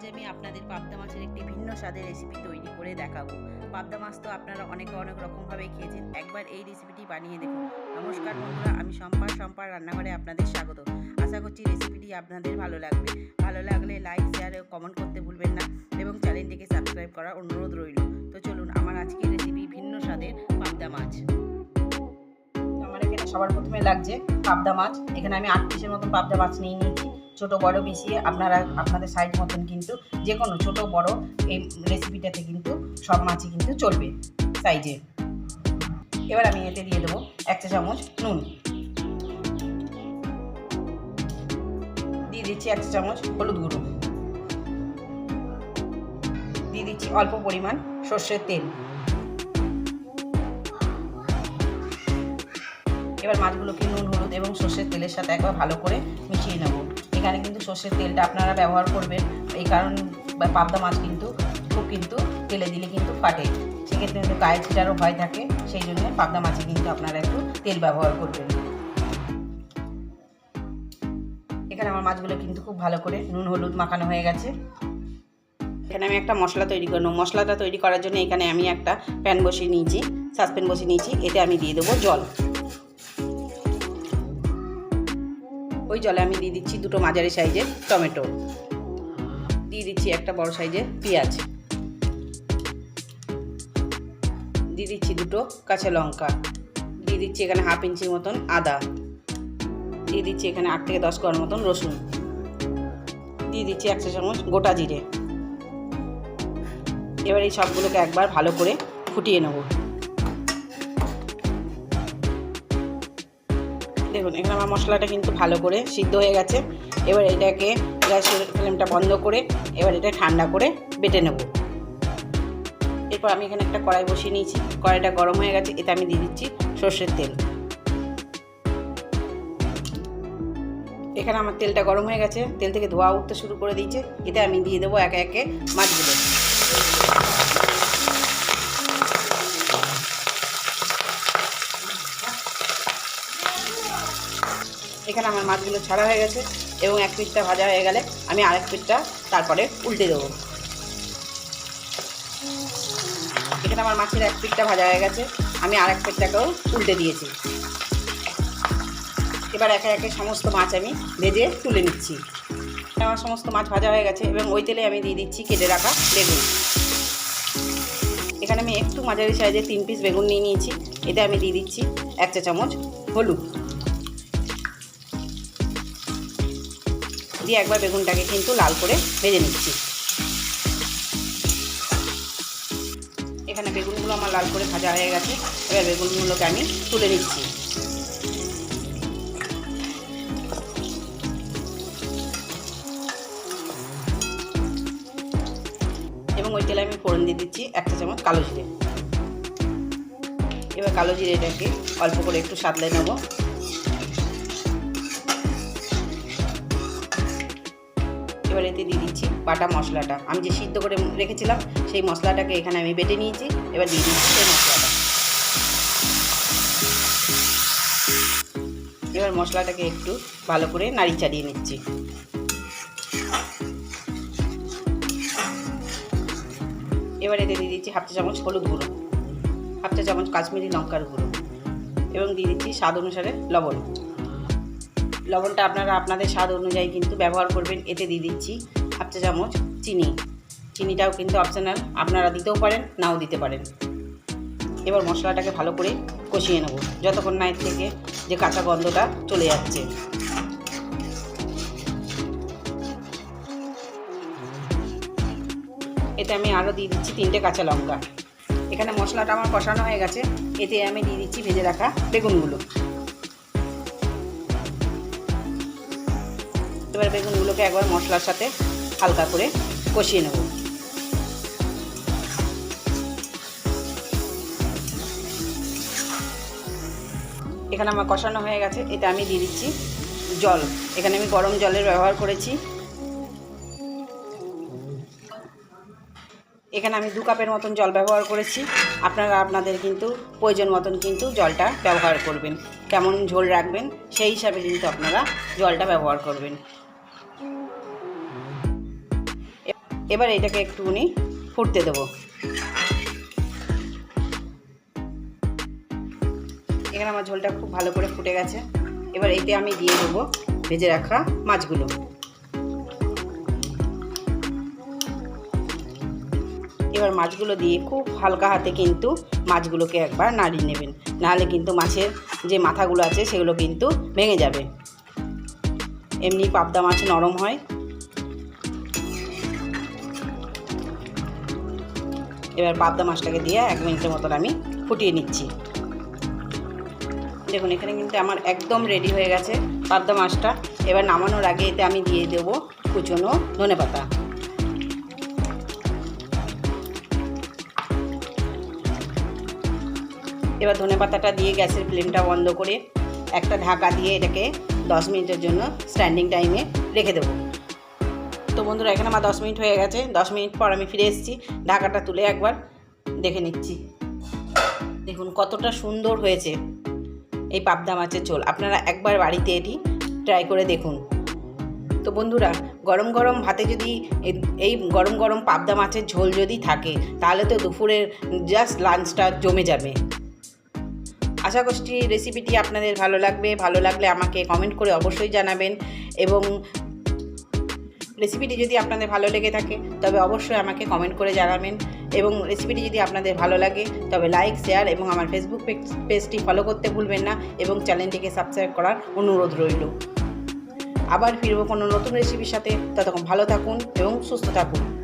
আজ আমি আপনাদের পাবদা মাছের একটি ভিন্ন স্বাদের রেসিপি তৈরি করে দেখাবো। পাবদা মাছ তো আপনারা অনেকে অনেক রকমভাবে খেয়েছেন। একবার এই রেসিপিটি বানিয়ে দেখুন। নমস্কার বন্ধুরা, আমি সম্পার সম্পার রান্নাঘরে আপনাদের স্বাগত। আশা করছি রেসিপিটি আপনাদের ভালো লাগবে। ভালো লাগলে লাইক শেয়ার ও কমেন্ট করতে ভুলবেন না এবং চ্যানেলটিকে সাবস্ক্রাইব করার অনুরোধ রইল। তো চলুন, আমার আজকের রেসিপি ভিন্ন স্বাদের পাবদা মাছ। আমার এখানে সবার প্রথমে লাগছে পাবদা মাছ। এখানে আমি আট পিসের মতন পাবদা মাছ নিয়ে নিয়েছি। ছোট বড় মিশিয়ে আপনারা আপনাদের সাইজ মতন কিন্তু যে কোনো ছোট বড় এই রেসিপিটাতে কিন্তু সব মাছই কিন্তু চলবে সাইজে এবার আমি এতে দিয়ে দেবো এক চা চামচ নুন। দিয়ে দিচ্ছি এক চা চামচ হলুদ গুঁড়ো। দিয়ে দিচ্ছি অল্প পরিমাণ সর্ষের তেল। এবার মাছগুলোকে নুন, হলুদ এবং সর্ষের তেলের সাথে একবার ভালো করে মিশিয়ে নেব। এখানে কিন্তু সর্ষের তেলটা আপনারা ব্যবহার করবেন। এই কারণ পাবদা মাছ কিন্তু, খুব কিন্তু তেলে দিলে কিন্তু ফাটে। সেক্ষেত্রে কিন্তু গায়ে ছিটারও ভয় থাকে, সেই জন্য পাবদা মাছে কিন্তু আপনারা একটু তেল ব্যবহার করবেন। এখানে আমার মাছগুলো কিন্তু খুব ভালো করে নুন, হলুদ মাখানো হয়ে গেছে। এখানে আমি একটা মশলা তৈরি করব। মশলাটা তৈরি করার জন্য এখানে আমি একটা প্যান বসিয়ে নিয়েছি সাসপ্যান বসিয়ে নিয়েছি, এতে আমি দিয়ে দেবো জল। ওই জলে আমি দিয়ে দিচ্ছি দুটো মাঝারি সাইজের টমেটো। দিয়ে দিচ্ছি একটা বড় সাইজের পেঁয়াজ। দিয়ে দিচ্ছি দুটো কাঁচা লঙ্কা। দিয়ে দিচ্ছি এখানে হাফ ইঞ্চির মতন আদা। দিয়ে দিচ্ছি এখানে আট থেকে দশ কোয়ার মতন রসুন। দিয়ে দিচ্ছি একশো চামচ গোটা জিরে। এবার এই সবগুলোকে একবার ভালো করে ফুটিয়ে নেব। দেখুন, এখানে আমার মশলাটা কিন্তু ভালো করে সিদ্ধ হয়ে গেছে। এবার এটাকে গ্যাসের ফ্লেমটা বন্ধ করে এবার এটা ঠান্ডা করে বেটে নেব। এরপর আমি এখানে একটা কড়াই বসিয়ে নিয়েছি। কড়াইটা গরম হয়ে গেছে, এতে আমি দিয়ে দিচ্ছি সর্ষের তেল। এখানে আমার তেলটা গরম হয়ে গেছে, তেল থেকে ধোয়া উঠতে শুরু করে দিয়েছে। এতে আমি দিয়ে দেবো একে একে মাছগুলো। এখানে আমার মাছগুলো ছাড়া হয়ে গেছে এবং এক পিঠটা ভাজা হয়ে গেলে আমি আরেক পিঠটা তারপরে উল্টে দেবো। এখানে আমার মাছের এক পিঠটা ভাজা হয়ে গেছে, আমি আরেক পিঠটাকেও উল্টে দিয়েছি। এবার একে একে সমস্ত মাছ আমি ভেজে তুলে নিচ্ছি। আমার সমস্ত মাছ ভাজা হয়ে গেছে এবং ওই তেলে আমি দিয়ে দিচ্ছি কেটে রাখা বেগুন। এখানে আমি একটু মাঝারি সাইজে তিন পিস বেগুন নিয়ে নিয়েছি, এতে আমি দিয়ে দিচ্ছি এক চা চামচ হলুদ। দিয়ে একবার বেগুনটাকে কিন্তু লাল করে ভেজে নিচ্ছি। এখানে বেগুনগুলো আমার লাল করে ভাজা হয়ে গেছে। এবার বেগুনগুলোকে আমি তুলে নিচ্ছি। এবং ওই তেলে আমি ফোড়ন দিয়ে দিচ্ছি একটা চামচ কালো জিরে। এবার কালো জিরেটাকে অল্প করে একটু সাদলে নেব। এবার এতে দিয়ে দিচ্ছি বাটা মশলাটা। আমি যে সিদ্ধ করে রেখেছিলাম, সেই মশলাটাকে এখানে আমি বেটে নিয়েছি, এবার দিয়ে দিচ্ছি সেই মশলাটা। এবার মশলাটাকে একটু ভালো করে নাড়ি চাড়িয়ে নিচ্ছি। এবার এতে দিয়ে দিচ্ছি হাফ চা চামচ হলুদ গুঁড়ো, হাফ চা চামচ কাশ্মীরি লঙ্কার গুঁড়ো, এবং দিয়ে দিচ্ছি স্বাদ অনুসারে লবণ। লবণটা আপনারা আপনাদের স্বাদ অনুযায়ী কিন্তু ব্যবহার করবেন। এতে দিয়ে দিচ্ছি হাফ চা চামচ চিনি। চিনিটাও কিন্তু অপশনাল আপনারা দিতেও পারেন, নাও দিতে পারেন। এবার মশলাটাকে ভালো করে কষিয়ে নেব, যতক্ষণ না এর থেকে যে কাঁচা গন্ধটা চলে যাচ্ছে। এতে আমি আরও দিয়ে দিচ্ছি তিনটে কাঁচা লঙ্কা। এখানে মশলাটা আমার কষানো হয়ে গেছে, এতে আমি দিয়ে দিচ্ছি ভেজে রাখা বেগুনগুলো। এবার বেগুনগুলোকে একবার মশলার সাথে হালকা করে কষিয়ে নেব। এখানে আমার কষানো হয়ে গেছে, এটা আমি দিয়ে দিচ্ছি জল। এখানে আমি গরম জলের ব্যবহার করেছি। এখানে আমি দু কাপের মতন জল ব্যবহার করেছি। আপনারা আপনাদের কিন্তু প্রয়োজন মতন কিন্তু জলটা ব্যবহার করবেন। কেমন ঝোল রাখবেন সেই হিসাবে কিন্তু আপনারা জলটা ব্যবহার করবেন। এবার এটাকে একটুখানি ফুটতে দেবো। এখানে আমার ঝোলটা খুব ভালো করে ফুটে গেছে। এবার এতে আমি দিয়ে দেবো ভেজে রাখা মাছগুলো। এবার মাছগুলো দিয়ে খুব হালকা হাতে কিন্তু মাছগুলোকে একবার নাড়িয়ে নেবেন। নাহলে কিন্তু মাছের যে মাথাগুলো আছে সেগুলো কিন্তু ভেঙে যাবে। এমনি পাবদা মাছ নরম হয়। এবার পাবদা মাছটাকে দিয়ে এক মিনিটের মতন আমি ফুটিয়ে নিচ্ছি। দেখুন, এখানে কিন্তু আমার একদম রেডি হয়ে গেছে পাবদা মাছটা। এবার নামানোর আগে এতে আমি দিয়ে দেবো কুচনো ধনে পাতা। এবার ধনে পাতাটা দিয়ে গ্যাসের ফ্লেমটা বন্ধ করে একটা ঢাকা দিয়ে এটাকে দশ মিনিটের জন্য স্ট্যান্ডিং টাইমে রেখে দেবো। তো বন্ধুরা, এখানে আমার দশ মিনিট হয়ে গেছে। দশ মিনিট পর আমি ফিরে এসেছি, ঢাকাটা তুলে একবার দেখে নিচ্ছি। দেখুন, কতটা সুন্দর হয়েছে এই পাবদা মাছের ঝোল। আপনারা একবার বাড়িতে এটি ট্রাই করে দেখুন। তো বন্ধুরা, গরম গরম ভাতে যদি এই গরম গরম পাবদা মাছের ঝোল যদি থাকে, তাহলে তো দুপুরের জাস্ট লাঞ্চটা জমে যাবে। আশা করছি রেসিপিটি আপনাদের ভালো লাগবে। ভালো লাগলে আমাকে কমেন্ট করে অবশ্যই জানাবেন। এবং রেসিপিটি যদি আপনাদের ভালো লেগে থাকে, তবে অবশ্যই আমাকে কমেন্ট করে জানাবেন। এবং রেসিপিটি যদি আপনাদের ভালো লাগে, তবে লাইক শেয়ার এবং আমার ফেসবুক পেজটি ফলো করতে ভুলবেন না এবং চ্যানেলটিকে সাবস্ক্রাইব করার অনুরোধ রইল। আবার ফিরবো কোনো নতুন রেসিপির সাথে। ততক্ষণ ভালো থাকুন এবং সুস্থ থাকুন।